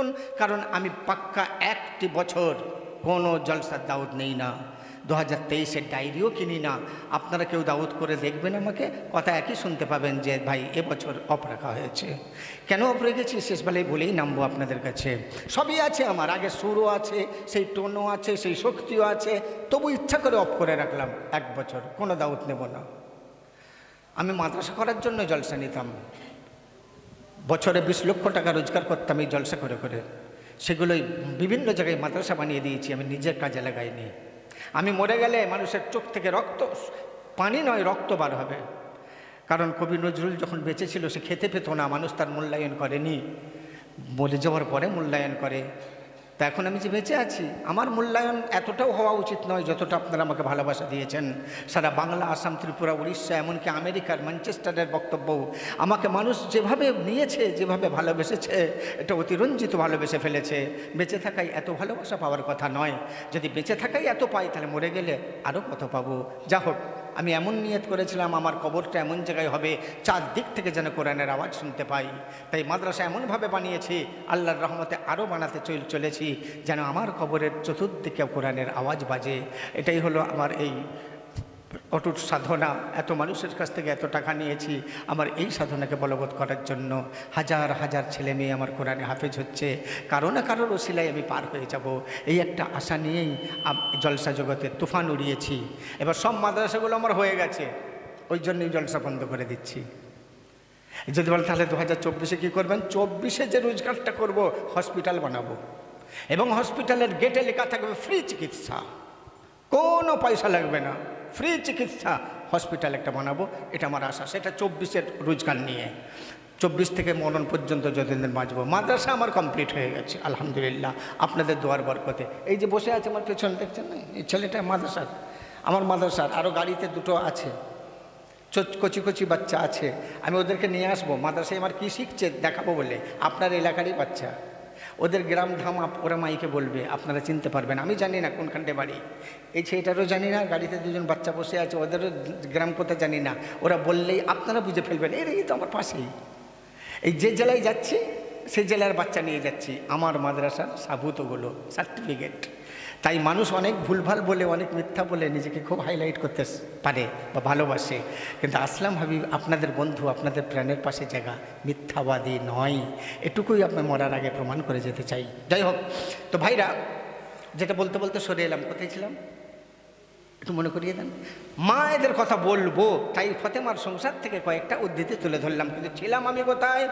করুন, কারণ আমি পাক্কা একটি বছর কোনো জলসার দাউদ নেই না। দু হাজার তেইশের ডায়েরিও কিনি না। আপনারা কেউ দাউদ করে দেখবেন আমাকে? কথা একই শুনতে পাবেন যে, ভাই এবছর অফ রাখা হয়েছে। কেন অফ রেখেছি? শেষবেলায় বলেই নামবো আপনাদের কাছে। সবই আছে আমার। আগে সুরও আছে, সেই টোনও আছে, সেই শক্তিও আছে। তবু ইচ্ছা করে অফ করে রাখলাম এক বছর। কোনো দাউদ নেব না। আমি মাদ্রাসা করার জন্য জলসা নিতাম। বছরে বিশ লক্ষ টাকা রোজগার করতাম এই জলসা করে করে। সেগুলোই বিভিন্ন জায়গায় মাদ্রাসা বানিয়ে দিয়েছি, আমি নিজের কাজে লাগাইনি। আমি মরে গেলে মানুষের চোখ থেকে রক্ত, পানি নয়, রক্ত বার হবে। কারণ কবি নজরুল যখন বেঁচে ছিল সে খেতে পেত না, মানুষ তার মূল্যায়ন করেনি। বলে যাওয়ার পরে মূল্যায়ন করে। তা এখন আমি যে বেঁচে আছি, আমার মূল্যায়ন এতটাও হওয়া উচিত নয় যতটা আপনারা আমাকে ভালোবাসা দিয়েছেন। সারা বাংলা, আসাম, ত্রিপুরা, উড়িষ্যা, এমনকি আমেরিকার, ম্যানচেস্টারের বক্তব্য আমাকে মানুষ যেভাবে নিয়েছে, যেভাবে ভালোবেসেছে, এটা অতিরঞ্জিত ভালোবেসে ফেলেছে। বেঁচে থাকাই এত ভালোবাসা পাওয়ার কথা নয়। যদি বেঁচে থাকাই এত পাই, তাহলে মরে গেলে আরও কত পাবো? যা হোক। আমি এমন নিয়ত করেছিলাম, আমার কবরটা এমন জায়গায় হবে, চারদিক থেকে যেন কোরআনের আওয়াজ শুনতে পাই। তাই মাদ্রাসা এমনভাবে বানিয়েছি, আল্লাহর রহমতে আরও বানাতে চল চলেছি, যেন আমার কবরের চতুর্দিকে কোরআনের আওয়াজ বাজে। এটাই হলো আমার এই অটুট সাধনা, এত মানুষের কাছ থেকে এত টাকা নিয়েছি, আমার এই সাধনাকে বলবৎ করার জন্য হাজার হাজার ছেলে মেয়ে আমার কোরআনে হাফেজ হচ্ছে। কারও না কারোর ওসিলায় আমি পার হয়ে যাব। এই একটা আশা নিয়েই জলসা জগতে তুফান উড়িয়েছি। এবার সব মাদ্রাসাগুলো আমার হয়ে গেছে। ওই জন্যই জলসা বন্ধ করে দিচ্ছি। যদি বলেন তাহলে দু হাজার চব্বিশে কী করবেন? চব্বিশে যে রোজগারটা করব, হসপিটাল বানাবো। এবং হসপিটালের গেটে লেখা থাকবে, ফ্রি চিকিৎসা। কোনো পয়সা লাগবে না। ফ্রি চিকিৎসা হসপিটাল একটা বানাবো, এটা আমার আশা। সেটা চব্বিশের রোজগার নিয়ে। চব্বিশ থেকে মরণ পর্যন্ত যতদিন বাঁচবো। মাদ্রাসা আমার কমপ্লিট হয়ে গেছে, আলহামদুলিল্লাহ। আপনাদের দোয়ার বরকতে। এই যে বসে আছে আমার পেছনে, দেখছেন? না এই ছেলেটা মাদ্রাসার। আমার মাদ্রাসার আরও গাড়িতে দুটো আছে। কচি কচি বাচ্চা আছে। আমি ওদেরকে নিয়ে আসব। মাদ্রাসায় আমার কী শিখছে দেখাবো বলে। আপনার এলাকারই বাচ্চা। ওদের গ্রাম ধাম ওরা মাইকে বলবে, আপনারা চিনতে পারবেন। আমি জানি না কোনখানটে বাড়ি। এই ছেলেটারও জানি না, গাড়িতে দুজন বাচ্চা বসে আছে, ওদেরও গ্রাম কোথা জানি না। ওরা বললেই আপনারা বুঝে ফেলবেন এই তো আমার পাশেই। এই যে জেলায় যাচ্ছি সেই জেলার বাচ্চা নিয়ে যাচ্ছি। আমার মাদ্রাসার সাবুতগুলো, সার্টিফিকেট। তাই মানুষ অনেক ভুলভাল বলে, অনেক মিথ্যা বলে নিজেকে খুব হাইলাইট করতে পারে বা ভালোবাসে। কিন্তু আসলাম হাবিব, আপনাদের বন্ধু, আপনাদের প্রাণের পাশে জায়গা। মিথ্যাবাদী নয়। এটুকুই আপনার মরার আগে প্রমাণ করে যেতে চাই। যাই হোক, তো ভাইরা, যেটা বলতে বলতে সরে এলাম। কোথায় ছিলাম? একটু মনে করিয়ে দেন। মা এদের কথা বলব, তাই ফতেমার সংসার থেকে কয়েকটা উদ্ধৃতি তুলে ধরলাম। কিন্তু ছিলাম আমি কোথায়?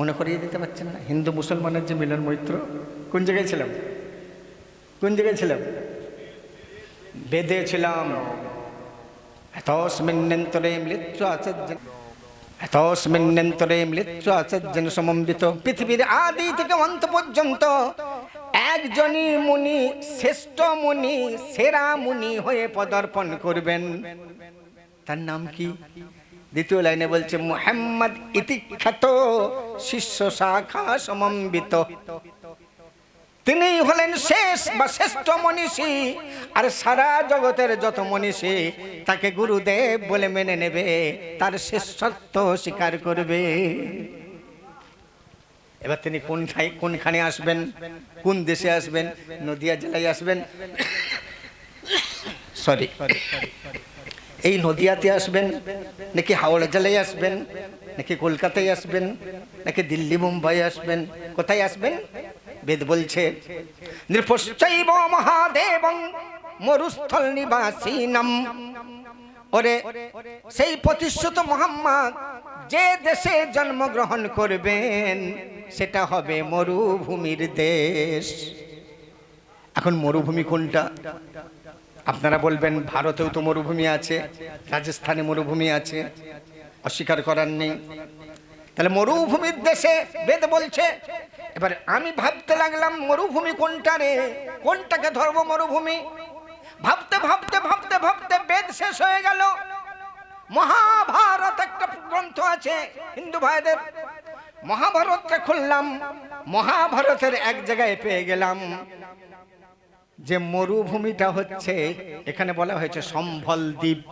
মনে করিয়ে দিতে পারছেন না। হিন্দু মুসলমানের যে মিলন মৈত্র, কোন জায়গায় ছিলাম? কোন জায়গায় ছিলাম? বেদে ছিলাম। এতস্মিন্নন্তরে মৃত্যু আচর্য এতস্মিন্নন্তরে মৃত্যু আচর্যন সমন্বিত পৃথিবীর আদি থেকে অন্ত পর্যন্ত একজনই মুনি, শ্রেষ্ঠ মুনি, সেরা মুনি হয়ে পদার্পণ করবেন। তার নাম কি? দ্বিতীয় লাইনে বলছে, মোহাম্মদ ইতিখ্যাত, শিষ্য শাখা সমম্বিত। তিনি হলেন শেষ বা শ্রেষ্ঠ মনীষী, আর সারা জগতের যত মনীষী তাকে গুরুদেব বলে মেনে নেবে, তার শ্রেষ্ঠত্ব স্বীকার করবে। এবার তিনি কোন কোনখানে আসবেন? কোন দেশে আসবেন? নদিয়া জেলায় আসবেন? সরি এই নদিয়াতে আসবেন, নাকি হাওড়া জেলায় আসবেন, নাকি কলকাতায় আসবেন, নাকি দিল্লি, মুম্বাই আসবেন, কোথায় আসবেন? বেদ বলছে, নৃপশ্চৈব মহাদেব মরুস্থল নিবাসীনম। ওরে, সেই প্রতিশ্রুত মোহাম্মদ যে দেশে জন্মগ্রহণ করবেন, সেটা হবে মরুভূমির দেশ। এখন মরুভূমি কোনটা? আপনারা বলবেন ভারতেও তো মরুভূমি আছে, রাজস্থানে মরুভূমি আছে, অস্বীকার করার নেই। তাহলে মরুভূমির দেশে বেদ বলছে, এবার আমি ভাবতে লাগলাম মরুভূমি কোনটা রে? কোনটাকে ধর্ম মরুভূমি? ভাবতে ভাবতে ভাবতে ভাবতে বেদ শেষ হয়ে গেল। মহাভারত একটা গ্রন্থ আছে, হিন্দু ভাইদের। মহাভারতটা খুললাম, মহাভারতের এক জায়গায় পেয়ে গেলাম। যে মরুভূমিটা হচ্ছে, এখানে বলা হয়েছে সম্ভল দ্বীপ।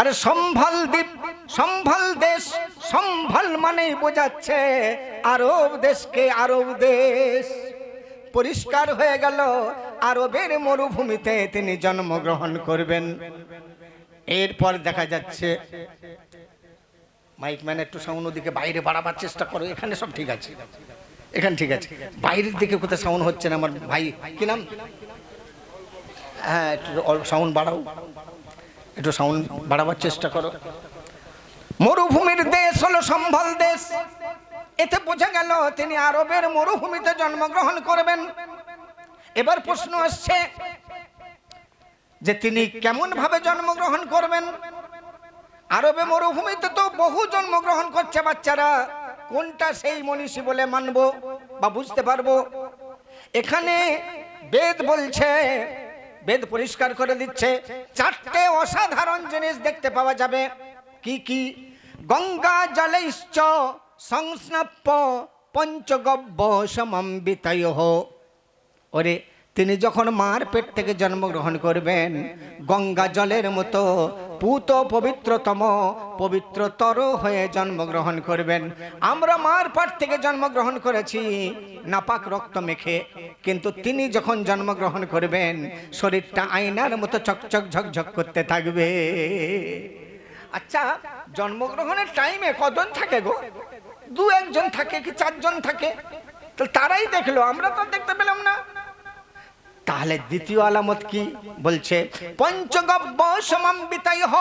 আরে সম্ভল দ্বীপ, সম্ভল দেশ, সম্ভল মানেই বোঝাচ্ছে আরব দেশকে আরব দেশ। পরিষ্কার হয়ে গেল, আরবের মরুভূমিতে তিনি জন্মগ্রহণ করবেন। এরপর দেখা যাচ্ছে, মাইক ম্যান একটু সাউন্ড ওদিকে বাইরে বাড়াবার চেষ্টা করো, এখানে সব ঠিক আছে। এখানে ঠিক আছে। বাইরের দিকে কোথায় সাউন্ড হচ্ছে না আমার ভাই। কি নাম? হ্যাঁ একটু সাউন্ড বাড়াও। একটু সাউন্ড বাড়াবার চেষ্টা করো। মরুভূমির দেশ হলো সম্ভল দেশ। এতে বোঝা গেল তিনি আরবের মরুভূমিতে জন্মগ্রহণ করবেন। এবার প্রশ্ন আসছে যে তিনি কেমন ভাবে জন্মগ্রহণ করবেন? আরবে মরুভূমিতে তো বহু জন্মগ্রহণ করছে বাচ্চারা। কোনটা সেই মনীষী বলে মানব বা বুঝতে পারব? এখানে বেদ বলছে, বেদ পরিষ্কার করে দিচ্ছে, চারটে অসাধারণ জিনিস দেখতে পাওয়া যাবে। কি কি? গঙ্গা জলৈশ্চ সংস্নপ্য পঞ্চগব্য সমম্বিতয় ওরে, তিনি যখন মার পেট থেকে জন্মগ্রহণ করবেন, গঙ্গা জলের মতো পুত পবিত্রতম, পবিত্রতর হয়ে জন্মগ্রহণ করবেন। আমরা মার পেট থেকে জন্মগ্রহণ করেছি, নাপাক রক্ত মেখে। কিন্তু তিনি যখন জন্মগ্রহণ করবেন, শরীরটা আয়নার মতো চকচক ঝকঝক করতে থাকবে। আচ্ছা জন্মগ্রহণের টাইমে কজন থাকে গো? দু একজন থাকে কি চারজন থাকে? তো তারাই দেখল, আমরা তো দেখতে পেলাম না। তাহলে দ্বিতীয় আলামত কি? বলছে পঞ্চগব্য সমাম্বিতাই হ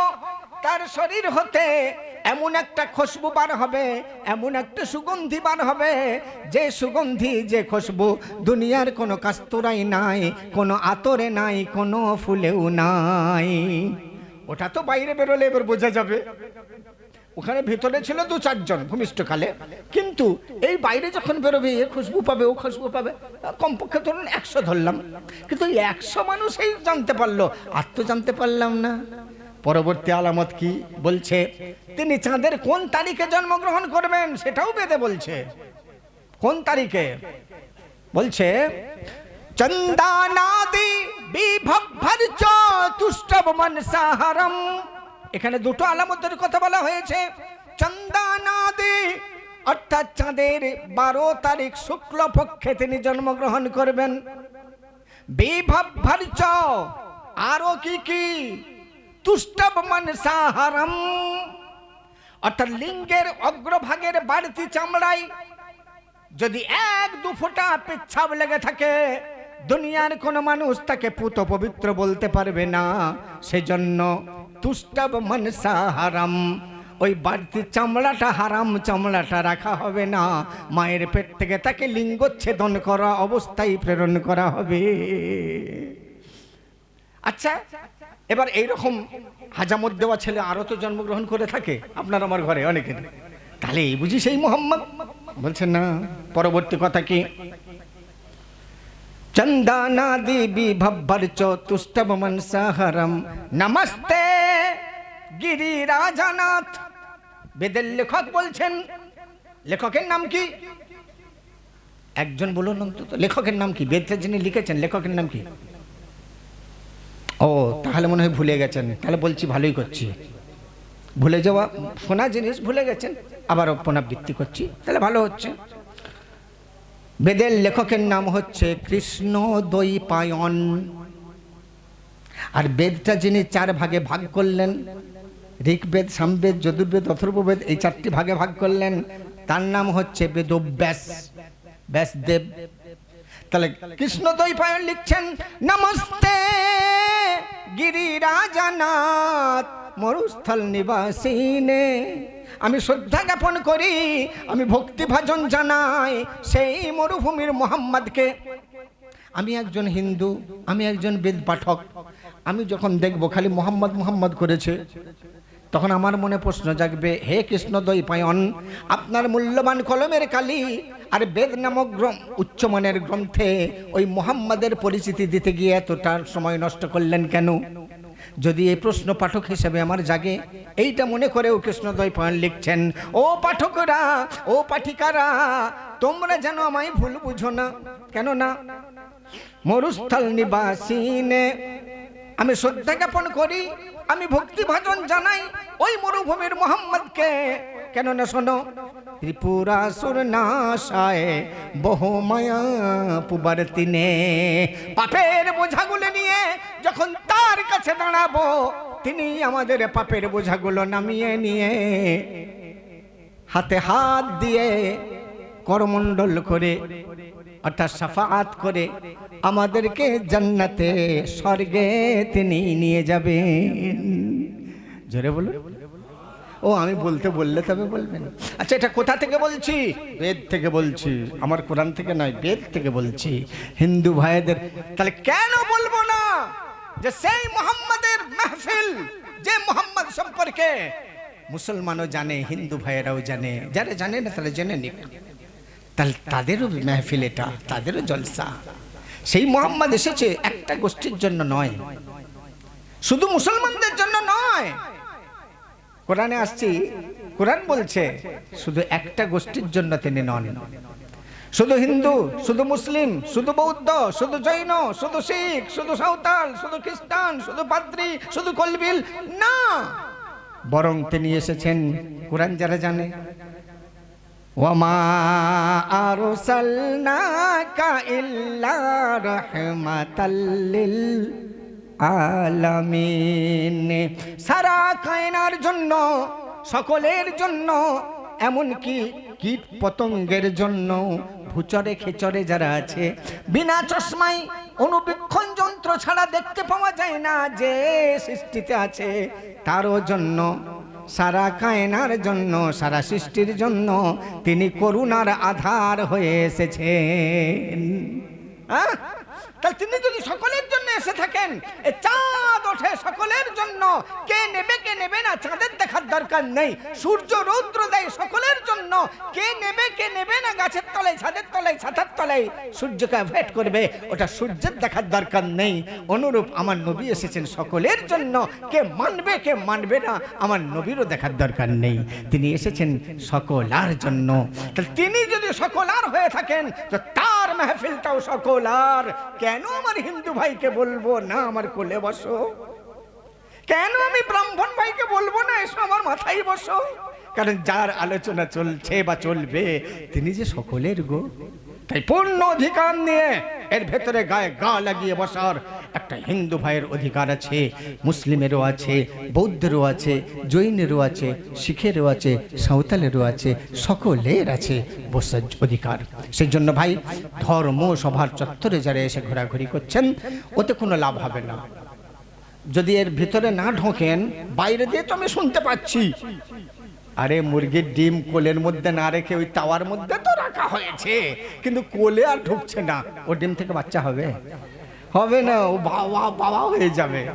তার শরীর হতে এমন একটা খুশবু বার হবে, এমন একটা সুগন্ধি বার হবে, যে সুগন্ধি, যে খুশবু দুনিয়ার কোনো কাস্তরাই নাই, কোনো আতরে নাই, কোনো ফুলেও নাই। ওটা তো বাইরে বেরোলে এবার বোঝা যাবে। ওখানে ভেতরে ছিল দু চারজন ভূমিষ্ঠকালে কিন্তু এই বাইরে যখন বেরোবে, এ খুশবু পাবে, ও খুশবু পাবে কমপক্ষে ধরুন একশো ধরলাম। কিন্তু একশো মানুষই জানতে পারল। আর তো জানতে পারলাম না। পরবর্তী আলামত কি? বলছে, তিনি চাঁদের কোন তারিখে জন্মগ্রহণ করবেন সেটাও বেদে বলছে। কোন তারিখে? বলছে, চন্দানাদি বিভর তুষ্টব মনসাহারম এখানে দুটো আলামতের কথা বলা হয়েছে। চন্দানাদি, অর্থাৎ চাঁদের বারো তারিখ শুক্ল পক্ষে তিনি জন্মগ্রহণ করবেন। আরও কি কি? অর্থাৎ লিঙ্গের অগ্রভাগের বাড়তি চামড়ায় যদি এক দু ফোঁটা পেচ্ছাপ লেগে থাকে, দুনিয়ার কোনো মানুষ তাকে পুত পবিত্র বলতে পারবে না। সেজন্য তুষ্টব মনসা হারাম। ওই বাড়তি চামড়াটা হারাম, চামড়াটা রাখা হবে না। মায়ের পেট থেকে তাকে লিঙ্গচ্ছেদন করা অবস্থায় প্রেরণ করা হবে। আচ্ছা এবার এইরকম হাজামত দেওয়া ছেলে আরও তো জন্মগ্রহণ করে থাকে আপনার আমার ঘরে অনেকে তাহলে এই বুঝি সেই মোহাম্মদ? বলছেন না, পরবর্তী কথা কি? চন্দানাদি বিভব্বর চতুষ্টম মনসাহরম নমস্তে! গিরিরাজনাথ বেদের লেখক বলছেন, লেখকের নাম কি? একজন বলুন অন্তত, লেখকের নাম কি? বেদটা যিনি লিখেছেন, লেখকের নাম কি? ও, তাহলে মনে হয় ভুলে গেছেন। তাহলে বলছি ভালোই করছি। ভুলে যাওয়া, শোনা জিনিস ভুলে গেছেন আবার পুনরাবৃত্তি করছি, তাহলে ভালো হচ্ছে। বেদের লেখকের নাম হচ্ছে কৃষ্ণ দৈপায়ন। আর বেদটা যিনি চার ভাগে ভাগ করলেন ঋগ্বেদ, সামবেদ, যদুর্বেদ, অথর্ববেদ এই চারটি ভাগে ভাগ করলেন। তার নাম হচ্ছে বেদব্যাস, ব্যাসদেব। তাহলে কৃষ্ণ দৈপায়ন লিখছেন, নমস্তে গিরিরাজনাথ, মরুস্থল নিবাসিনে। আমি শ্রদ্ধা জ্ঞাপন করি, আমি ভক্তি ভাজন জানাই সেই মরুভূমির মোহাম্মদকে। আমি একজন হিন্দু, আমি একজন বেদ পাঠক আমি যখন দেখব খালি মোহাম্মদ মোহাম্মদ করেছে তখন আমার মনে প্রশ্ন জাগবে, হে কৃষ্ণ দৈপায়ন, আপনার মূল্যবান কলমের কালি আর বেদ নামক উচ্চমানের গ্রন্থে ওই মোহাম্মদের পরিচিতি দিতে গিয়ে এতটার সময় নষ্ট করলেন কেন? যদি এই প্রশ্ন পাঠক হিসেবে আমার জাগে, এইটা মনে করেও কৃষ্ণদয় পয়ন লিখছেন, ও পাঠকরা, ও পাঠিকারা, তোমরা যেন আমায় ভুল বুঝো না। কেন না মরুস্থল নিবাসীনে আমি শ্রদ্ধা জ্ঞাপন করি, আমি ভক্তি ভাজন জানাই ওই মরুভূমির মোহাম্মদকে। কেননা শোনো ত্রিপুরাসুর নাশায় বহু মায়া পুবার তিনে। পাপের বোঝাগুলো নিয়ে যখন তার কাছে দাঁড়াবো, তিনি আমাদের পাপের বোঝাগুলো নামিয়ে নিয়ে হাতে হাত দিয়ে করমণ্ডল করে অর্থাৎ সাফাত করে আমাদেরকে জান্নাতে স্বর্গে তিনি নিয়ে যাবেন। জোরে বলুন। ও, আমি বলতে বললে তবে বলবেন। আচ্ছা এটা কোথা থেকে বলছি? বেদ থেকে বলছি। আমার কোরআন থেকে নয়, বেদ থেকে বলছি। হিন্দু ভাইদের, তাহলে কেন বলব না যে সেই মোহাম্মদের মাহফিল, যে মোহাম্মদ সম্পর্কে মুসলমানও জানে, হিন্দু ভাইয়েরাও জানে। যারা জানে না তাহলে জেনে নিক। তাহলে তাদেরও মেহফিল এটা, তাদেরও জলসা। সেই মোহাম্মদ এসেছে একটা গোষ্ঠীর জন্য নয়। শুধু মুসলমানদের জন্য নয়। কোরআনে আসছি, কোরআন বলছে, শুধু একটা গোষ্ঠীর জন্য তিনি নন। শুধু হিন্দু, শুধু মুসলিম, শুধু বৌদ্ধ, শুধু জৈন, শুধু শিখ, শুধু সাঁওতাল, শুধু খ্রিস্টান, শুধু পাদ্রী, শুধু কলবিল, না। বরং তিনি এসেছেন, কোরআন যারা জানে ওয়ামা আরসালনাকা ইল্লা রাহমাতাল্লিল আলামিন। সারা কায়নার জন্য, সকলের জন্য, এমনকি কীট পতঙ্গের জন্য ভুচরে খেচরে যারা আছে, বিনা চশমায় অনুবীক্ষণ যন্ত্র ছাড়া দেখতে পাওয়া যায় না যে সৃষ্টিতে আছে, তারও জন্য সারা কায়নার জন্য সারা সৃষ্টির জন্য তিনি করুণার আধার হয়ে এসেছেন? তাহলে তিনি যদি সকলের জন্য এসে থাকেন, এ চাঁদ ওঠে সকলের জন্য। কে নেবে কে নেবে না, চাঁদের দেখার দরকার নেই। সূর্য, রৌদ্র দেয় সকলের জন্য। কে নেবে কে নেবে না, গাছের তলায়, ছাদের তলায়, ছাতার তলায়। সূর্যকে অ্যাভয়েড করবে, ওটা সূর্যের দেখার দরকার নেই। অনুরূপ আমার নবী এসেছেন সকলের জন্য। কে মানবে কে মানবে না, আমার নবীরও দেখার দরকার নেই। তিনি এসেছেন সকলার জন্য। তাহলে তিনি যদি সকলার হয়ে থাকেন, তো মেহফিলটাও সকলার কেন আমার হিন্দু ভাইকে বলব? না, আমার কোলে বসো। কেন আমি ব্রাহ্মণ ভাইকে বলব না? এসো আমার মাথায় বসো। কারণ যার আলোচনা চলছে বা চলবে, তিনি যে সকলের গো। তাই পূর্ণ অধিকার নিয়ে এর ভেতরে গায়ে গা লাগিয়ে বসার একটা হিন্দু ভাইয়ের অধিকার আছে, মুসলিমেরও আছে, বৌদ্ধেরও আছে, জৈনেরও আছে, শিখেরও আছে, সাঁওতালেরও আছে, সকলের আছে বসার অধিকার। সেই জন্য ভাই, ধর্ম সভার চত্বরে যারা এসে ঘোরাঘুরি করছেন, ওতে কোনো লাভ হবে না। যদি এর ভিতরে না ঢোকেন, বাইরে দিয়ে তো আমি শুনতে পাচ্ছি। আরে মুরগির ডিম কোলের মধ্যে না রেখে ওই তাওয়ার মধ্যে তো রাখা হয়েছে, কিন্তু কোলে আর ঢুকছে না। ও ডিম থেকে বাচ্চা হবে? হবে না, ও বাবা বাবা হয়ে যাবে।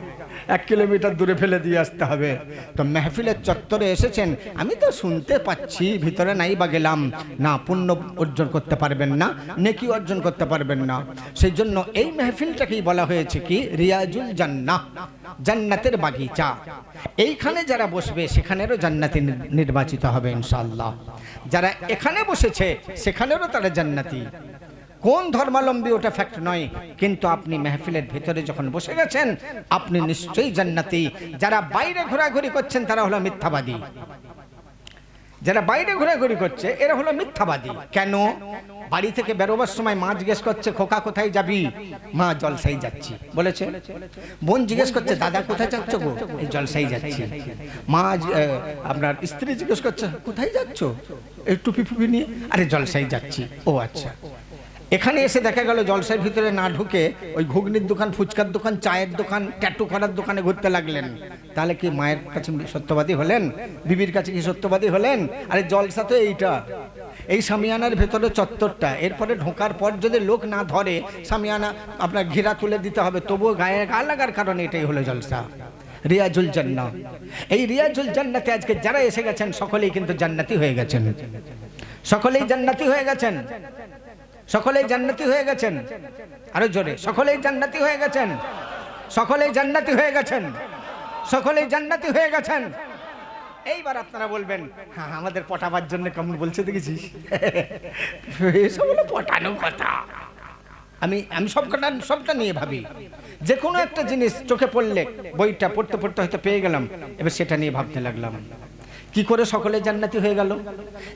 এক কিলোমিটার দূরে ফেলে দিয়ে আসতে হবে। তো মেহফিলের চত্বরে এসেছেন, আমি তো শুনতে পাচ্ছি, ভিতরে নাই বা গেলাম। না, পুণ্য অর্জন করতে পারবেন না, নেকি অর্জন করতে পারবেন না। সেই জন্য এই মেহফিলটাকেই বলা হয়েছে কি, রিয়াজুল জান্নাহ, জান্নাতের বাগিচা। এইখানে যারা বসবে, সেখানেরও জান্নাতি নির- নির্বাচিত হবে ইনশাল্লাহ যারা এখানে বসেছে, সেখানেরও তারা জান্নাতি। কোন ধর্মাবলম্বী ওটা ফ্যাক্ট নয়, কিন্তু আপনি মেহফিলের ভিতরে যখন বসে গেছেন, আপনি নিশ্চয়ই জান্নাতি। যারা বাইরে ঘোরাঘুরি করছেন, তারা হলো মিথ্যাবাদী। যারা বাইরে ঘোরাঘুরি করছে, এরা হলো মিথ্যাবাদী। কেন? বাড়ি থেকে বেরোবার সময় মা জিজ্ঞেস করছে, খোকা, কোথায় যাবি? মা জলসাই যাচ্ছি। বলেছে? বোন জিজ্ঞেস করছে, দাদা, কোথায় যাচ্ছ গো? এই জলসাই যাচ্ছি। মা আপনার স্ত্রী জিজ্ঞেস করছে, কোথায় যাচ্ছ? এই টুপি ফুপি নিয়ে? আরে জলসাই যাচ্ছি। ও আচ্ছা। এখানে এসে দেখা গেল জলসার ভিতরে না ঢুকে ওই ঘুগনির দোকান, ফুচকার দোকান, চায়ের দোকান, ট্যাটু করার দোকানে ঘুরতে লাগলেন। তাহলে কি মায়ের কাছে সত্যবাদী হলেন? বিবির কাছে কি সত্যবাদী হলেন? আরে জলসা তো এইটা। এই সামিয়ানার ভেতরে চত্বরটা। এরপরে ঢোকার পর যদি লোক না ধরে, সামিয়ানা আপনার ঘেরা তুলে দিতে হবে, তবুও গায়ে গা লাগার কারণে এটাই হলো জলসা। রিয়াজুল জান্নাহ। এই রিয়াজুল জান্নাতে আজকে যারা এসে গেছেন, সকলেই কিন্তু জান্নাতি হয়ে গেছেন। সকলেই জান্নাতি হয়ে গেছেন। সকলেই জান্নাতি হয়ে গেছেন। আরও জোরে, সকলেই জান্নাতি হয়ে গেছেন। সকলেই জান্নাতি হয়ে গেছেন। সকলেই জান্নাতি হয়ে গেছেন। এইবার আপনারা বলবেন হ্যাঁ আমাদের পটাবার জন্য কেমন বলছে দেখেছিস? এসব হলো পটানো কথা। আমি আমি সবকটা, সবটা নিয়ে ভাবি। যে কোনো একটা জিনিস চোখে পড়লে, বইটা পড়তে পড়তে হয়তো পেয়ে গেলাম। এবার সেটা নিয়ে ভাবতে লাগলাম। কি করে সকলে জান্নাতি হয়ে গেল?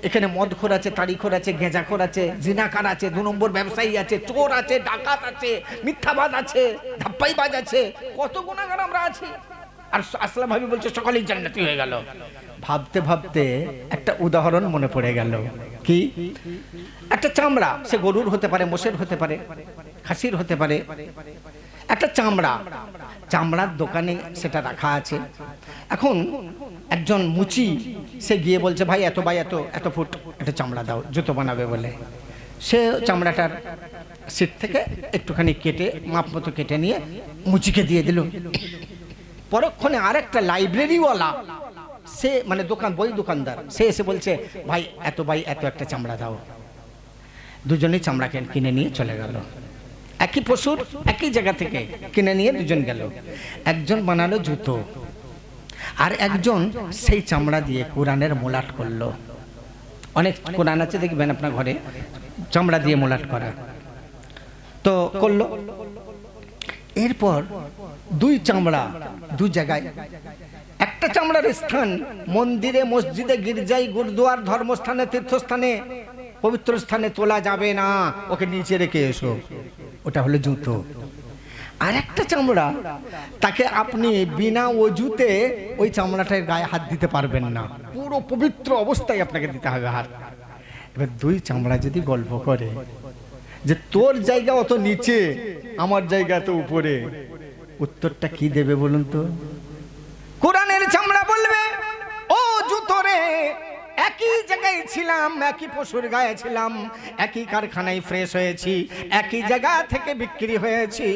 এখানে মদখোর আছে তারিখোর আছে, গেঁজাখোর আছে, জিনাকার আছে, দু নম্বর ব্যবসায়ী আছে, চোর আছে, ডাকাত আছে, মিথ্যাবাদ আছে, ধাপ্পাইবাজ আছে, কত গুণাগার আমরা আছি। আর আসলাম ভাবি বলছে, সকলেই জান্নাতি হয়ে গেল। ভাবতে ভাবতে একটা উদাহরণ মনে পড়ে গেল। কি? একটা চামড়া, সে গরুর হতে পারে, মোষের হতে পারে, খাসির হতে পারে। একটা চামড়া, চামড়ার দোকানে সেটা রাখা আছে। এখন একজন মুচি, সে গিয়ে বলছে, ভাই, এত ভাই, এত এত ফুট, একটা চামড়া দাও, জুতো বানাবে বলে। সে চামড়াটার সিট থেকে একটুখানি কেটে, মাপ মতো কেটে নিয়ে মুচিকে দিয়ে দিল। পরক্ষণে আরেকটা লাইব্রেরিওয়ালা, সে মানে দোকান, বই দোকানদার, সে এসে বলছে, ভাই, এত ভাই, এত একটা চামড়া দাও। দুজনেই চামড়া কিনে নিয়ে চলে গেল। একই পশুর একই জায়গা থেকে কিনে নিয়ে দুজন গেল। একজন বানালো জুতো আর একজন সেই চামড়া দিয়ে কোরআনের মোলাট করল। অনেক কোরআন আছে, দেখবেন আপনার ঘরে, চামড়া দিয়ে মোলাট করা। তো করল। এরপর দুই চামড়া দু জায়গায়। একটা চামড়ার স্থান মন্দিরে, মসজিদে, গির্জায়, গুরুদুয়ার, ধর্মস্থানে, তীর্থস্থানে, পবিত্র স্থানে তোলা যাবে না। ওকে নিচে রেখে এসো। ওটা হলো জুতো। আর একটা চামড়া, তাকে আপনি বিনা অজুতে ওই চামড়াটার গায়ে হাত দিতে পারবেন না। পুরো পবিত্র অবস্থায় আপনাকে দিতে হবে হাত। এবার দুই চামড়া যদি গল্প করে, যে তোর জায়গা অত নিচে, আমার জায়গা তো উপরে, উত্তরটা কি দেবে বলুন তো? কোরআনের চামড়া বলবে ও জুতো রে একই জায়গায় ছিলাম, একই পশুর গায়ে ছিলাম, একই কারখানায় ফ্রেশ হয়েছি, একই জায়গা থেকে বিক্রি হয়েছি,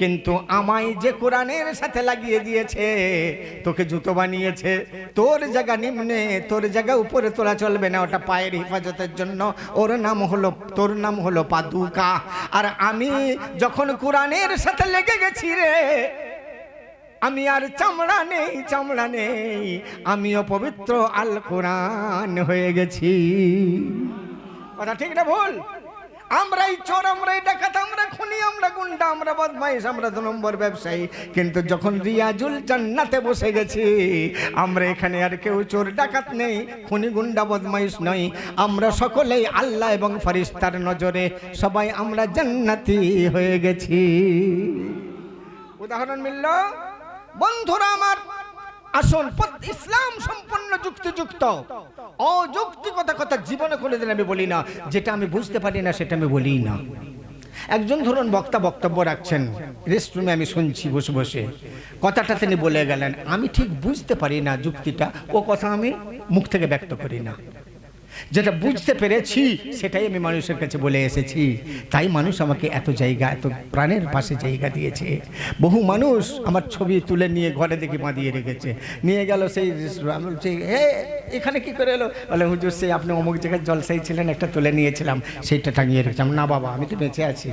কিন্তু আমায় যে কোরআনের সাথে লাগিয়ে দিয়েছে, তোকে জুতো বানিয়েছে, তোর জায়গা নিম্নে, তোর জায়গা উপরে তোলা চলবে না, ওটা পায়ের হেফাজতের জন্য, ওর নাম হলো, তোর নাম হলো পাদুকা। আর আমি যখন কোরআনের সাথে লেগে গেছি রে আমি আর চামড়া নেই চামড়া নেই। আমিও পবিত্র আল কোরআন হয়ে গেছি। কথা ঠিক না ভুল? আমরাই চোর, আমরাই ডাকাত, আমরা খুনি, আমরা গুন্ডা, আমরা বদমাইশ, আমরা দু নম্বর ব্যবসায়ী। কিন্তু যখন রিয়াজুল জান্নাতে বসে গেছি, আমরা এখানে আর কেউ চোর, ডাকাত নেই, খুনি, গুন্ডা, বদমাইশ নই। আমরা সকলেই আল্লাহ এবং ফারিস্তার নজরে, সবাই আমরা জান্নাতি হয়ে গেছি। উদাহরণ মিলল? বন্ধুরা আমার, আসুন ইসলাম সম্পূর্ণ যুক্তিযুক্ত অযৌক্তিকতা কথা জীবনে করে দিন আমি বলি না, যেটা আমি বুঝতে পারি না, সেটা আমি বলি না। একজন ধরুন বক্তা বক্তব্য রাখছেন রেস্টরুমে আমি শুনছি বসে বসে। কথাটা তিনি বলে গেলেন, আমি ঠিক বুঝতে পারি না যুক্তিটা, ও কথা আমি মুখ থেকে ব্যক্ত করি না। যেটা বুঝতে পেরেছি, সেটাই আমি মানুষের কাছে বলে এসেছি। তাই মানুষ আমাকে এত জায়গা, এত প্রাণের পাশে জায়গা দিয়েছে। বহু মানুষ আমার ছবি তুলে নিয়ে ঘরে দেখি বাঁধিয়ে রেখেছে। নিয়ে গেল সেই হে এখানে কি করে এলো? বলে, হুজুর, সেই আপনি অমুক জায়গায় জলসাই ছিলেন, একটা তুলে নিয়েছিলাম, সেইটা টাঙিয়ে রেখেছিলাম না বাবা, আমি তো বেঁচে আছি।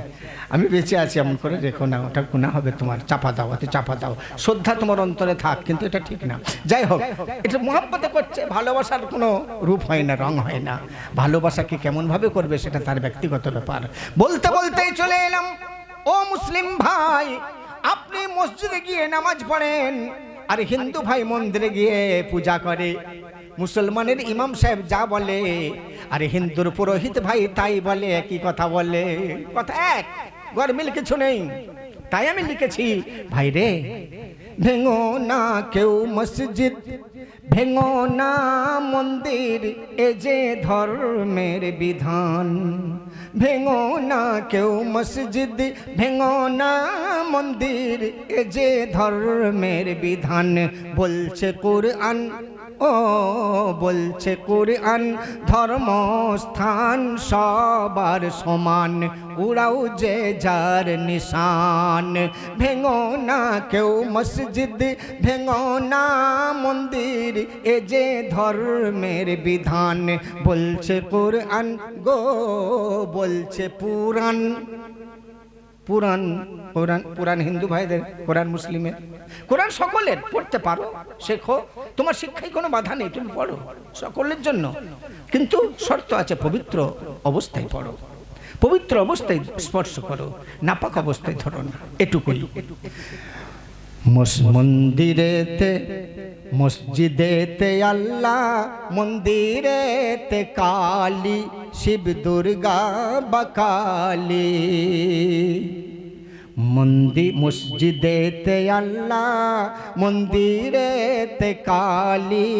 আমি বেঁচে আছি, এমন করে রেখো না, ওটা গুণা হবে তোমার, চাপা দাও, অত চাপা দাও। শ্রদ্ধা তোমার অন্তরে থাক, কিন্তু এটা ঠিক না। যাই হোক, এটা মহাব্বতে করছে, ভালোবাসার কোনো রূপ হয় না, রং হয় না। ভালোবাসাকে কেমনভাবে করবে সেটা তার ব্যক্তিগত ব্যাপার। বলতে বলতেই চলে এলাম, ও মুসলিম ভাই, আপনি মসজিদে গিয়ে নামাজ পড়েন আর হিন্দু ভাই মন্দিরে গিয়ে পূজা করে। মুসলমানের ইমাম সাহেব যা বলে, আর হিন্দুর পুরোহিত ভাই তাই বলে, একই কথা বলে। কথা এক গরমিল কিছু নেই। তাই আমি লিখেছি ভাই রে ভেঙো না কেউ মসজিদ, ভেঙো না মন্দির, এ যে ধর্মের বিধান। ভেঙো না কেউ মসজিদ, ভেঙো না মন্দির, এ যে ধর্মের বিধান, বলছে কোরআন। ও বলছে কোরআন ধর্মস্থান সবার সমান। উড়াও যে যার নিশান। ভেঙো না কেউ মসজিদ, ভেঙো না মন্দির, এ যে ধর্মের বিধান। বলছে কোরআন গো, বলছে পুরাণ। পুরাণ কোরআন পুরাণ হিন্দু ভাইদের কোরআন মুসলিমের। কোরআন সকলের, পড়তে পারো, শেখো। তোমার শিক্ষায় কোনো বাধা নেই, তুমি পড়ো, সকলের জন্য। কিন্তু শর্ত আছে, পবিত্র অবস্থায় পড়ো। পবিত্র অবস্থায় স্পর্শ করো, নাপাক অবস্থায় ধরো না, এটুকুই। মন্দিরেতে মসজিদেতে আল্লাহ মন্দিরেতে কালী শিব দুর্গা বকালী মন্দির মসজিদেতে আল্লাহ, মন্দিরেতে কালী,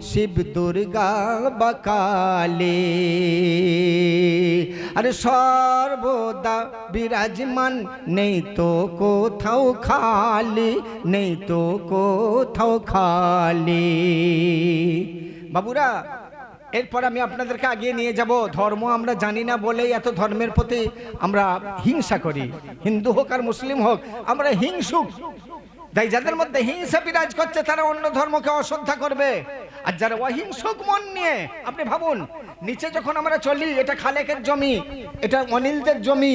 শিব দুর্গা বকালী আরে সর্বদা বিরাজমান, নেই তো কোথাও খালি, নেই তো কোথাও খালি। বাবুরা এরপর আমি আপনাদেরকে আগিয়ে নিয়ে যাব। ধর্ম আমরা জানি না বলেই এত ধর্মের প্রতি আমরা হিংসা করি। হিন্দু হোক আর মুসলিম হোক, আমরা হিংসুক। তাই যাদের মধ্যে হিংসা বিরাজ করছে, তারা অন্য ধর্মকে অশ্রদ্ধা করবে। আর যারা অহিংসক মন নিয়ে, আপনি ভাবুন, নিচে যখন আমরা চলি, এটা খালেকের জমি, এটা অনিলদের জমি,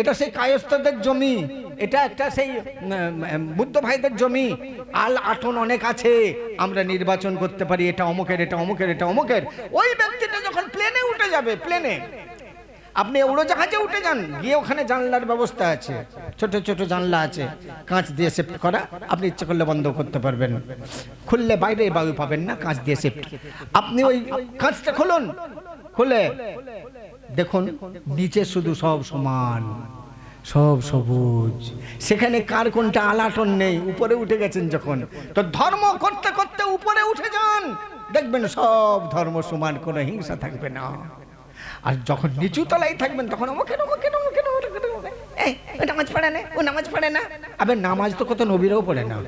এটা সেই কায়স্তদের জমি, এটা একটা সেই বুদ্ধ ভাইদের জমি, আল আটন অনেক আছে, আমরা নির্বাচন করতে পারি, এটা অমুকের এটা অমুকের এটা অমুকের। ওই ব্যক্তিটা যখন প্লেনে উঠে যাবে প্লেনে আপনি উড়োজাহাজে উঠে যান, গিয়ে ওখানে জানলার ব্যবস্থা আছে। ছোট ছোট জানলা আছে, কাঁচ দিয়ে সেফট করা, আপনি ইচ্ছে করলে বন্ধ করতে পারবেন। খুললে বাইরে বায়ু পাবেন না, কাঁচ দিয়ে সেফট আপনি ওই কাঁচটা খুলুন, খুলে। দেখুন, নিচে শুধু সব সমান, সব সবুজ। সেখানে কার কোনটা আলাটন নেই, উপরে উঠে গেছেন যখন, তো ধর্ম করতে করতে উপরে উঠে যান। দেখবেন সব ধর্ম সমান, কোনো হিংসা থাকবে না। আর যখন নিচু তলায় থাকবেন, তখন আমাকে আমাকে আমাকে ও নামাজ পড়ে না, ও নামাজ পড়ে না। আবে, নামাজ তো কত নবীরাও পড়ে না।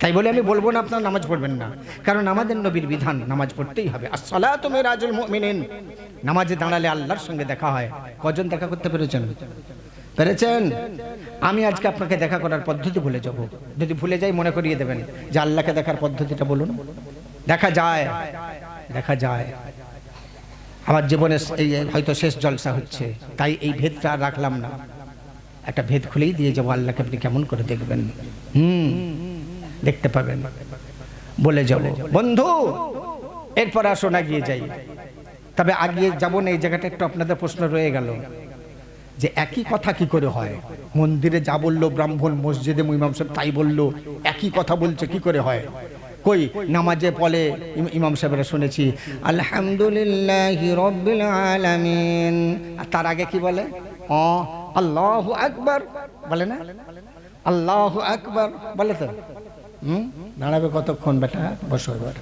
তাই বলে আমি বলব না, আপনার নামাজ পড়বেন না। কারণ আমাদের নবীর বিধান, নামাজ পড়তেই হবে। আর সলা তুমি রাজুল মুমিনিন। নামাজে দাঁড়ালে আল্লাহর সঙ্গে দেখা হয়। কজন দেখা করতে পেরেছেন? পেরেছেন? আমি আজকে আপনাকে দেখা করার পদ্ধতি ভুলে যাব। যদি ভুলে যাই, মনে করিয়ে দেবেন যে আল্লাহকে দেখার পদ্ধতিটা বলুন। দেখা যায়। দেখা যায়। আমার জীবনে এই হয়তো শেষ জলসা হচ্ছে, তাই এই ভেদটা আর রাখলাম না। একটা ভেদ খুলেই দিয়ে যাব, আল্লাহকে আপনি কেমন করে দেখবেন? হুম, দেখতে পাবেন। বলে যাব, বন্ধু, এরপর আসুন আগিয়ে যাই। তবে আগিয়ে যাব না, এই জায়গাটা একটু আপনাদের প্রশ্ন রয়ে গেল। যে একই কথা কি করে হয়? মন্দিরে যা বলল, ব্রাহ্মণ, মসজিদে ইমাম সাহেব তাই বলল, একই কথা বলছে, কি করে হয়? কই? নামাজে পলে ইম- ইমাম সাহেবরা শুনেছি, আলহামদুলিল্লাহ রব্বিল আলামিন। তার আগে কি বলে? অ, আল্লাহ আকবার। বলে না? আল্লাহ আকবার। বলে তো? হুম? দাঁড়াবে কতক্ষণ বেটা? বসো এবার।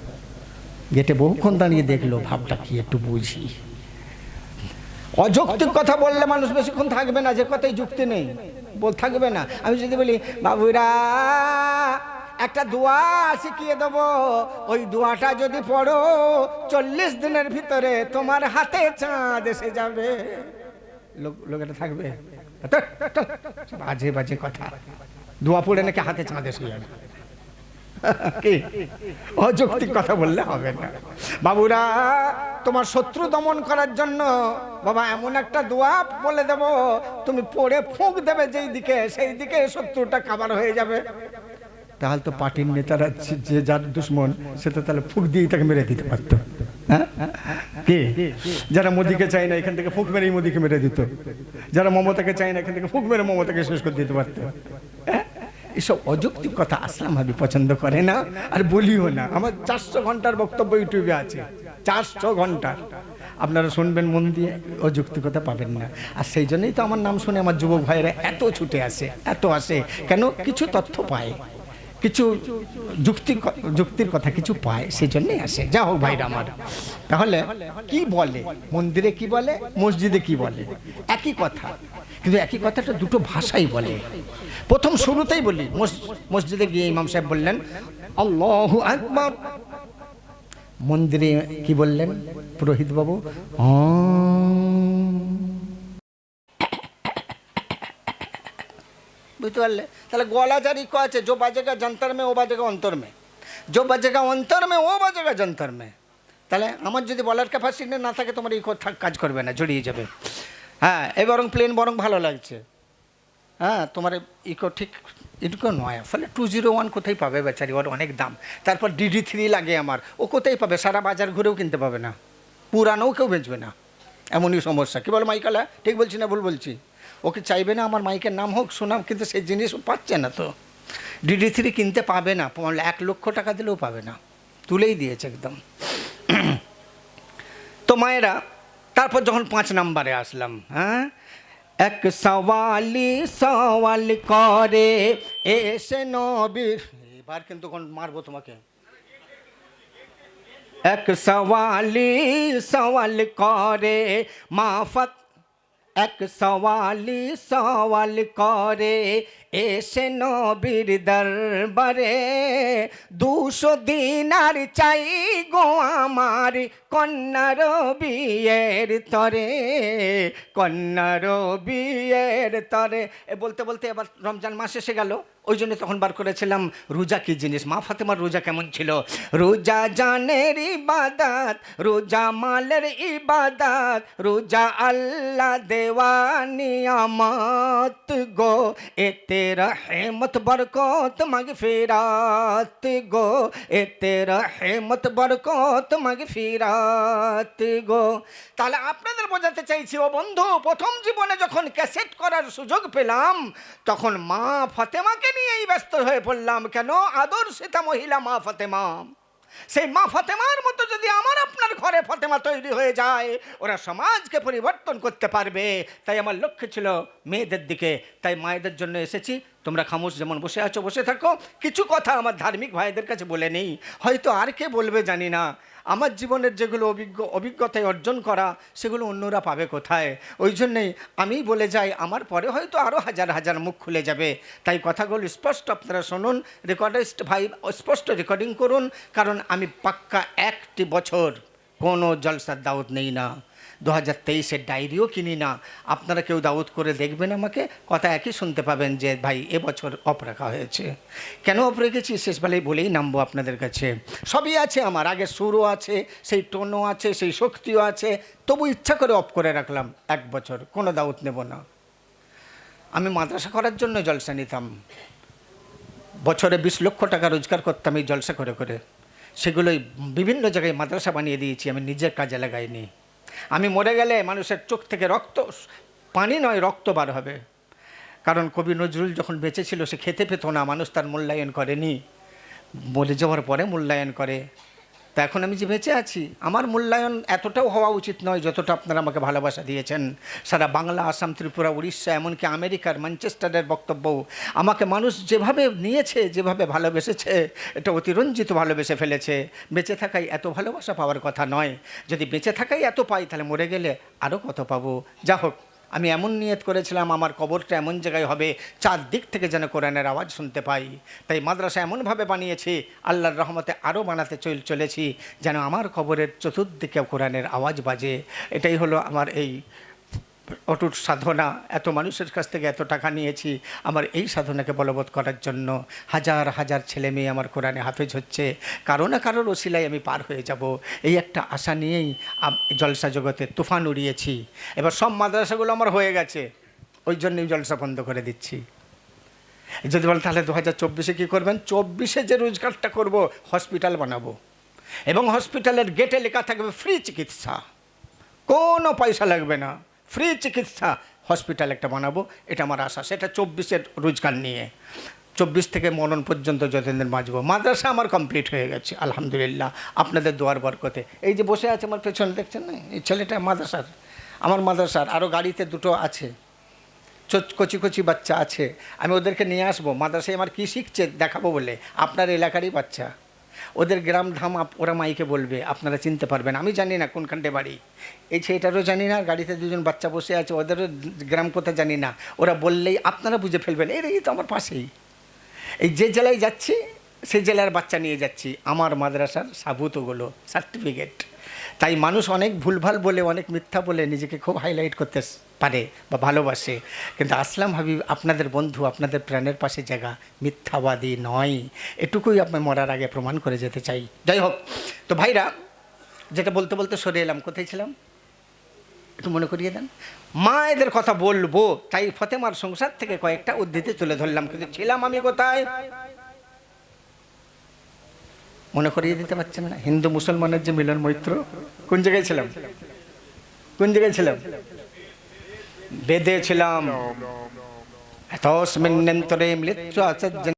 গেটে বহুক্ষণ দাঁড়িয়ে দেখল, ভাবটা কি একটু বুঝি। অযৌক্তিক কথা বললে মানুষ বেশিক্ষণ থাকবে না, যে কথাই যুক্তি নেই। বল, থাকবে না। আমি যদি বলি, বাবুরা একটা দোয়া শিখিয়ে দেব। ওই দোয়াটা যদি পড়ো, চল্লিশ দিনের ভিতরে তোমার হাতে চাঁদ এসে যাবে। লোক, লোকেরা থাকবে। বাজে বাজে কথা। দোয়া পড়ে নাকি হাতে চাঁদ এসে যাবে? অযৌক্তিক কথা বললে হবে না। বাবুরা, তোমার শত্রু দমন করার জন্য বাবা এমন একটা দোয়া বলে দেব। তুমি পড়ে ফুঁক দেবে যেই দিকে, সেই দিকে শত্রুটা কাবার হয়ে যাবে। তাহলে তো পার্টির নেতারা যে- যার দুশ্মন, সে তো তাহলে ফুক দিয়েই তাকে মেরে দিতে পারতো। হ্যাঁ? যারা মোদিকে চায় না, এখান থেকে ফুক মেরেই মোদিকে মেরে দিত। যারা মমতাকে চায় না, এখান থেকে ফুক মেরে মমতাকে শেষ করে দিতে পারতো। হ্যাঁ? এসব অযৌক্তিক কথা আসলাম ভাবি, পছন্দ করে না? আর বলিও না। আমার চারশো ঘণ্টার বক্তব্য ইউটিউবে আছে। চারশো ঘণ্টার। আপনারা শুনবেন, মন দিয়ে অযৌক্তিকতা পাবেন না। আর সেই জন্যই তো আমার নাম শুনে আমার যুবক ভাইয়েরা এত ছুটে আসে, এত আসে। কেন? কিছু তথ্য পায়। কিছু যুক্তি যুক্তির কথা কিছু পায় সেই জন্যই আসে। যা হোক ভাইরা আমার। তাহলে কি বলে? মন্দিরে কি বলে? মসজিদে কি বলে? একই কথা। কিন্তু একই কথাটা দুটো ভাষাই বলে। প্রথম শুরুতেই বলি, মস- মসজিদে গিয়ে ইমাম সাহেব বললেন, আল্লাহু আকবার। মন্দিরে কি বললেন পুরোহিত বাবু বুঝতে পারলে? তাহলে গলা যার ইকো আছে जो বাজেগা যন্তর মে, ও বাজেগা অন্তর মে। जो বাজেগা অন্তর মে, ও বাজেগা যন্তর মে। তাহলে আমার যদি বলার ক্যাপাসিটি না থাকে তোমার ইকো কাজ করবে না, জড়িয়ে যাবে। হ্যাঁ এ বরং প্লেন বরং ভালো লাগছে। হ্যাঁ তোমার ইকো ঠিক এটুকু নয়। ফলে টু জিরো ওয়ান কোথায় পাবে বেচারি? ওর অনেক দাম। তারপর ডিডি থ্রি লাগে আমার। ও কোথায় পাবে? সারা বাজার ঘুরেও কিনতে পাবে না। পুরানোও কেউ বেচবে না। এমনই সমস্যা। কী বল মাইকালা? ঠিক বলছি না ভুল বলছি? ওকে চাইবে না, আমার মাইকের নাম হোক শোনাম কিন্তু সেই জিনিস ও পাচ্ছে না তো। ডিডি থ্রি কিনতে পাবে না এক লক্ষ টাকা দিলেও পাবে না। তুলেই দিয়েছে একদম। তো মায়েরা, তারপর যখন পাঁচ নাম্বারে আসলাম হ্যাঁ? এক সওয়ালি সওয়াল করে, এসে নবীর এবার কিন্তু কোন মারবো তোমাকে? এক সওয়ালি সওয়াল করে, মাফত এক সওয়ালি সওয়াল করে এসে নবীর দরবারে, দুশো দিনার চাই গো আমার কন্যার বিয়ের তরে কন্যার বিয়ের তরে। এ বলতে বলতে এবার রমজান মাস এসে গেল, ওই জন্য তখন বার করেছিলাম রোজা কি জিনিস? মা ফাতেমার রোজা কেমন ছিল? রোজা জানের ইবাদাত, রোজা মালের ইবাদাত, রোজা আল্লাহ দেওয়ানি আমত গো, এতে বরকত মাগ ফিরাত গো এতে রহমত বরকত ফিরাত গো তাহলে আপনাদের বোঝাতে চাইছি ও বন্ধু প্রথম জীবনে যখন ক্যাসেট করার সুযোগ পেলাম, তখন মা ফাতেমাকে নিয়েই ব্যস্ত হয়ে পড়লাম। কেন? আদর্শিতা মহিলা মা ফাতেমা। সেই মা ফাতেমার মতো যদি আমার আপনার ঘরে ফাতেমা তৈরি হয়ে যায়, ওরা সমাজকে পরিবর্তন করতে পারবে। তাই আমার লক্ষ্য ছিল মেয়েদের দিকে। তাই মায়েদের জন্য এসেছি। তোমরা খামোশ যেমন বসে আছো, বসে থাকো। কিছু কথা আমার ধার্মিক ভাইদের কাছে বলে নেই। হয়তো আর কে বলবে জানি না। আমার জীবনের যেগুলো অভিজ্ঞ, অভিজ্ঞতায় অর্জন করা, সেগুলো অন্যরা পাবে কোথায়? ওই জন্যেই আমি বলে যাই, আমার পরে হয়তো আরও হাজার হাজার মুখ খুলে যাবে। তাই কথাগুলো স্পষ্ট, আপনারা শুনুন রেকর্ডেস্ট ভাই, স্পষ্ট রেকর্ডিং করুন, কারণ আমি পাক্কা একটি বছর কোনো জলসার দাওয়াত নেই না। দু হাজার তেইশের ডায়েরিও কিনি না। আপনারা কেউ দাউদ করে দেখবেন আমাকে, কথা একই শুনতে পাবেন যে ভাই এবছর অফ রাখা হয়েছে। কেন অফ রেখেছি? শেষবেলায় বলেই নামবো আপনাদের কাছে। সবই আছে আমার, আগে সুরও আছে, সেই টোনও আছে, সেই শক্তিও আছে, তবু ইচ্ছা করে অফ করে রাখলাম এক বছর, কোনো দাউদ নেব না। আমি মাদ্রাসা করার জন্য জলসা নিতাম। বছরে বিশ লক্ষ টাকা রোজগার করতাম এই জলসা করে করে। সেগুলোই বিভিন্ন জায়গায় মাদ্রাসা বানিয়ে দিয়েছি, আমি নিজের কাজে লাগাইনি। আমি মরে গেলে মানুষের চোখ থেকে রক্ত, পানি নয়, রক্ত বার হবে। কারণ কবি নজরুল যখন বেঁচেছিল সে খেতে পেত না, মানুষ তার মূল্যায়ন করেনি। মরে যাওয়ার পরে মূল্যায়ন করে। তা এখন আমি যে বেঁচে আছি, আমার মূল্যায়ন এতটাও হওয়া উচিত নয় যতটা আপনারা আমাকে ভালোবাসা দিয়েছেন। সারা বাংলা, আসাম, ত্রিপুরা, উড়িষ্যা, এমনকি আমেরিকার ম্যানচেস্টারের বক্তব্য আমাকে মানুষ যেভাবে নিয়েছে, যেভাবে ভালোবেসেছে, এটা অতিরঞ্জিত ভালোবেসে ফেলেছে। বেঁচে থাকাই এত ভালোবাসা পাওয়ার কথা নয়। যদি বেঁচে থাকাই এত পাই, তাহলে মরে গেলে আরও কত পাবো? যা হোক। আমি এমন নিয়ত করেছিলাম, আমার কবরটা এমন জায়গায় হবে, চারদিক থেকে যেন কোরআনের আওয়াজ শুনতে পাই। তাই মাদ্রাসা এমনভাবে বানিয়েছি, আল্লাহর রহমতে আরও বানাতে চল, চলেছি, যেন আমার কবরের চতুর্দিকে কোরআনের আওয়াজ বাজে। এটাই হলো আমার এই অটুট সাধনা, এত মানুষের কাছ থেকে এত টাকা নিয়েছি, আমার এই সাধনাকে বলবৎ করার জন্য হাজার হাজার ছেলে মেয়ে আমার কোরআনে হাফেজ হচ্ছে। কারও না কারোর ওসিলায় আমি পার হয়ে যাব। এই একটা আশা নিয়েই জলসা জগতে তুফান উড়িয়েছি। এবার সব মাদ্রাসাগুলো আমার হয়ে গেছে। ওই জন্যই জলসা বন্ধ করে দিচ্ছি। যদি বলেন তাহলে দু হাজার চব্বিশে কী করবেন? চব্বিশে যে রোজগারটা করব, হসপিটাল বানাবো। এবং হসপিটালের গেটে লেখা থাকবে ফ্রি চিকিৎসা। কোনো পয়সা লাগবে না। ফ্রি চিকিৎসা হসপিটাল একটা বানাবো, এটা আমার আশা। সেটা চব্বিশের রোজগার নিয়ে। চব্বিশ থেকে মরণ পর্যন্ত যতদিন বাঁচবো। মাদ্রাসা আমার কমপ্লিট হয়ে গেছে, আলহামদুলিল্লাহ। আপনাদের দোয়ার বরকতে। এই যে বসে আছে আমার পেছনে, দেখছেন না? এই ছেলেটা মাদ্রাসার। আমার মাদ্রাসার আরও গাড়িতে দুটো আছে। কচি কচি বাচ্চা আছে। আমি ওদেরকে নিয়ে আসব। মাদ্রাসায় আমার কী শিখছে দেখাবো বলে? আপনার এলাকারই বাচ্চা। ওদের গ্রাম ধাম ওরা মাইকে বলবে, আপনারা চিনতে পারবেন। আমি জানি না কোনখানটে বাড়ি। এই ছেলেটারও জানি না, গাড়িতে দুজন বাচ্চা বসে আছে, ওদেরও গ্রাম কোথায় জানি না। ওরা বললেই আপনারা বুঝে ফেলবেন, এই তো আমার পাশেই। এই যে জেলায় যাচ্ছি সেই জেলার বাচ্চা নিয়ে যাচ্ছি। আমার মাদ্রাসার সাবুতগুলো সার্টিফিকেট। তাই মানুষ অনেক ভুলভাল বলে, অনেক মিথ্যা বলে নিজেকে খুব হাইলাইট করতে পারে বা ভালোবাসে। কিন্তু আসলাম ভাবি আপনাদের বন্ধু, আপনাদের প্রাণের পাশে জায়গা। মিথ্যাবাদী নয়। এটুকুই আপনি মরার আগে প্রমাণ করে যেতে চাই। যাই হোক, তো ভাইরা, যেটা বলতে বলতে সরে এলাম। কোথায় ছিলাম? একটু মনে করিয়ে দেন। মা এদের কথা বলব। তাই ফতেমার সংসার থেকে কয়েকটা উদ্ধৃতি তুলে ধরলাম। কিন্তু ছিলাম আমি কোথায়? মনে করিয়ে দিতে পারছেন না? হিন্দু মুসলমানের যে মিলন মৈত্র, কোন জায়গায় ছিলাম? কোন জায়গায় ছিলাম? বেদে ছিলাম। এত মিন্নন্তরে মৃত্যু আচার্য